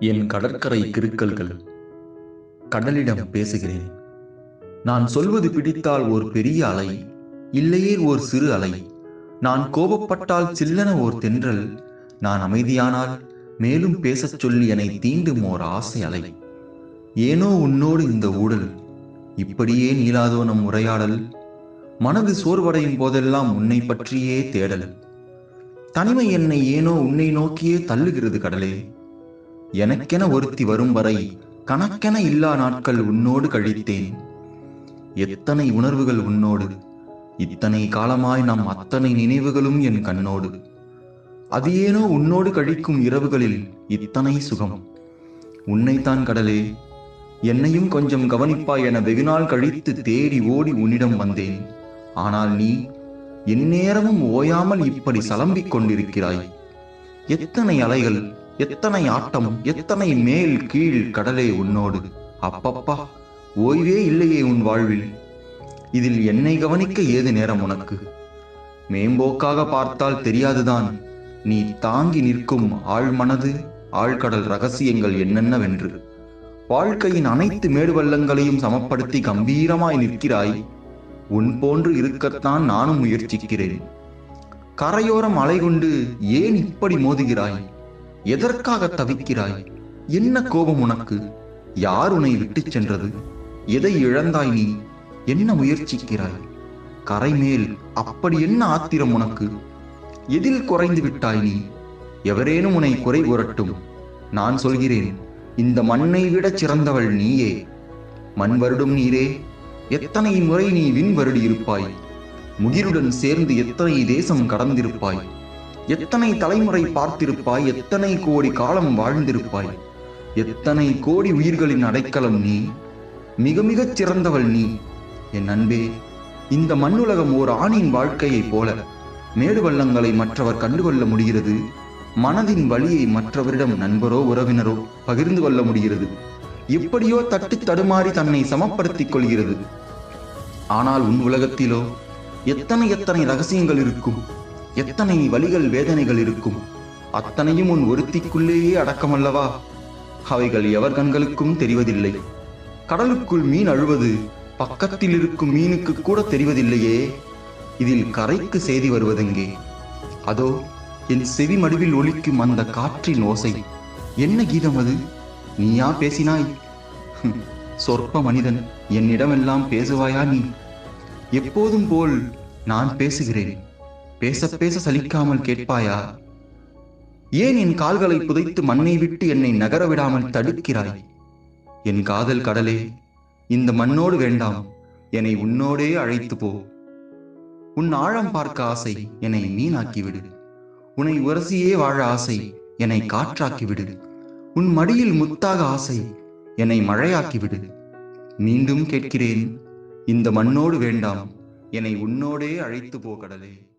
என் கடற்கரை கிருக்கல்கள். கடலிடம் பேசுகிறேன். நான் சொல்வது பிடித்தால் ஒரு பெரிய அலை இல்லையே ஒரு சிறு அலை. நான் கோபப்பட்டால் சில்லென ஓர் தென்றல். நான் அமைதியானால் மேலும் பேசச் சொல்லி என்னை தீண்டும் ஓர் ஆசை அலை. ஏனோ உன்னோடு இந்த ஊடல். இப்படியே நீளாதோ நம் உரையாடல் மனது சோர்வடையும் போதெல்லாம் உன்னை பற்றியே தேடல். தனிமை என்னை ஏனோ உன்னை நோக்கியே தள்ளுகிறது கடலே. எனக்கென ஒருத்தி வரும் வரை கணக்கென இல்லா நாட்கள் உன்னோடு கழித்தேன். எத்தனை உணர்வுகள் உன்னோடு. இத்தனை காலமாய் நம் அத்தனை நினைவுகளும் என் கண்ணோடு. அது ஏனோ உன்னோடு கழிக்கும் இரவுகளில் இத்தனை சுகம். உன்னைத்தான் கடலே. என்னையும் கொஞ்சம் கவனிப்பாய் என வெகுநாள் கழித்து தேடி ஓடி உன்னிடம் வந்தேன். ஆனால் நீ எந்நேரமும் ஓயாமல் இப்படி சலம்பிக் கொண்டிருக்கிறாய். எத்தனை அலைகள் எத்தனை ஆட்டம் எத்தனை மேல் கீழ் கடலே உன்னோடு. அப்பப்பா ஓய்வே இல்லையே உன் வாழ்வில். இதில் என்னை கவனிக்க ஏது நேரம் உனக்கு? மேம்போக்காக பார்த்தால் தெரியாதுதான். நீ தாங்கி நிற்கும் ஆழ்மனது ஆழ்கடல் ரகசியங்கள் என்னென்னவென்று. வாழ்க்கையின் அனைத்து மேடுவள்ளங்களையும் சமப்படுத்தி கம்பீரமாய் நிற்கிறாய். உன் போன்று இருக்கத்தான் நானும் முயற்சிக்கிறேன். கரையோரம் அலை கொண்டு ஏன் இப்படி மோதுகிறாய்? எதற்காக தவிக்கிறாய்? என்ன கோபம் உனக்கு? யார் உன்னை விட்டுச் சென்றது? எதை இழந்தாய் நீ? என்ன முயற்சிக்கிறாய்? கரை மேல் அப்படி என்ன ஆத்திரம் உனக்கு? எதில் குறைந்து விட்டாய் நீ? எவரேனும் உன்னை குறை உரட்டும். நான் சொல்கிறேன் இந்த மண்ணை விட சிறந்தவள் நீயே. மண் வருடும் நீரே. எத்தனை முறை நீ விண் வருடி இருப்பாய் முகிருடன் சேர்ந்து எத்தனை தேசம் கடந்திருப்பாய்? எத்தனை தலைமுறை பார்த்திருப்பாய்? எத்தனை கோடி காலம் வாழ்ந்திருப்பாய்? எத்தனை கோடி உயிர்களின் அடைக்கலம் நீ? மிக மிகச் சிறந்தவள் நீ. என் அன்பே இந்த மண்ணுலகம் ஓர் ஆணின் வாழ்க்கையைப் போல. மேடு வள்ளங்களை மற்றவர் கண்டுகொள்ள முடிகிறது. மனதின் வழியை மற்றவரிடம் நண்பரோ உறவினரோ பகிர்ந்து கொள்ள முடிகிறது. எப்படியோ தட்டு தடுமாறி தன்னை சமப்படுத்திக் கொள்கிறது. ஆனால் உன் உலகத்திலோ எத்தனை எத்தனை ரகசியங்கள் இருக்கும் எத்தனை வலிகள் வேதனைகள் இருக்கும் அத்தனையும் உன் ஒருத்திக்குள்ளேயே அடக்கமல்லவா? அவைகள் எவர் கண்களுக்கும் தெரிவதில்லை. கடலுக்குள் மீன் அழுவது பக்கத்தில் இருக்கும் மீனுக்கு கூட தெரிவதில்லையே. இதில் கரைக்கு செய்தி வருவதெங்கே? அதோ என் செவி மடுவில் ஒலிக்கும் அந்த காற்றின் ஓசை. என்ன கீதம் அது? நீயா பேசினாய்? சொற்ப மனிதன் என்னிடமெல்லாம் பேசுவாயா நீ? எப்போதும் போல் நான் பேசுகிறேன். பேச பேச சலிக்காமல் கேட்பாயா? ஏன் என் கால்களை புதைத்து மண்ணை விட்டு என்னை நகர விடாமல் தடுக்கிறாய்? என் காதல் கடலே இந்த மண்ணோடு வேண்டாம். என்னை உன்னோடே அழைத்து போ. உன் ஆழம் பார்க்க ஆசை என்னை மீனாக்கிவிடு உன்னை உரசியே வாழ ஆசை என்னை காற்றாக்கிவிடு. உன் மடியில் முத்தாக ஆசை என்னை மழையாக்கிவிடு. மீண்டும் கேட்கிறேன் இந்த மண்ணோடு வேண்டாம் என்னை உன்னோடே அழைத்து போகடலே.